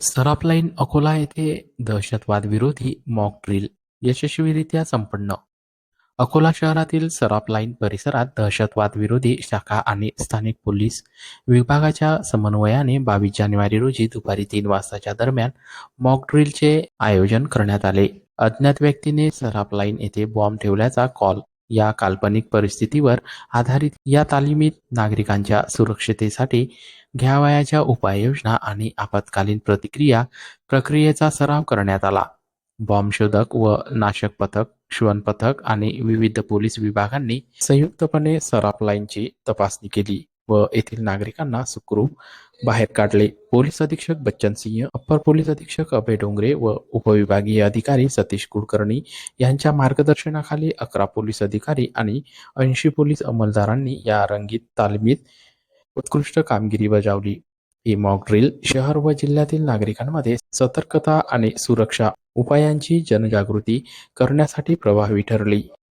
सराफ line Akola येथे दहशतवाद विरोधी मॉक ड्रिल यशस्वीरित्या संपन्न. अकोला शहरातील सराफ लाईन परिसरात दहशतवाद विरोधी शाखा आणि स्थानिक पोलीस विभागाच्या समन्वयाने बावीस जानेवारी रोजी दुपारी तीन वाजताच्या दरम्यान मॉक ड्रिलचे आयोजन करण्यात आले. अज्ञात व्यक्तीने सराफ लाईन येथे बॉम्ब ठेवल्याचा कॉल या काल्पनिक परिस्थितीवर आधारित या तालिमीत नागरिकांच्या सुरक्षतेसाठी घ्यावयाच्या उपाययोजना आणि आपत्कालीन प्रतिक्रिया प्रक्रियेचा सराव करण्यात आला. बॉम्बशोधक व नाशक पथक श्वन पथक आणि विविध पोलीस विभागांनी संयुक्तपणे सराफ लाईनची तपासणी केली. व येथील नागरिकांना सुखरूप बाहेर काढले. पोलीस अधीक्षक बच्चन सिंह अप्पर पोलीस अधीक्षक अभय डोंगरे व उपविभागीय अधिकारी सतीश कुलकर्णी यांच्या मार्गदर्शनाखाली अकरा पोलीस अधिकारी आणि ऐंशी पोलीस अंमलदारांनी या रंगीत तालमीत उत्कृष्ट कामगिरी बजावली. ही मॉक ड्रिल शहर व जिल्ह्यातील नागरिकांमध्ये सतर्कता आणि सुरक्षा उपायांची जनजागृती करण्यासाठी प्रभावी ठरली.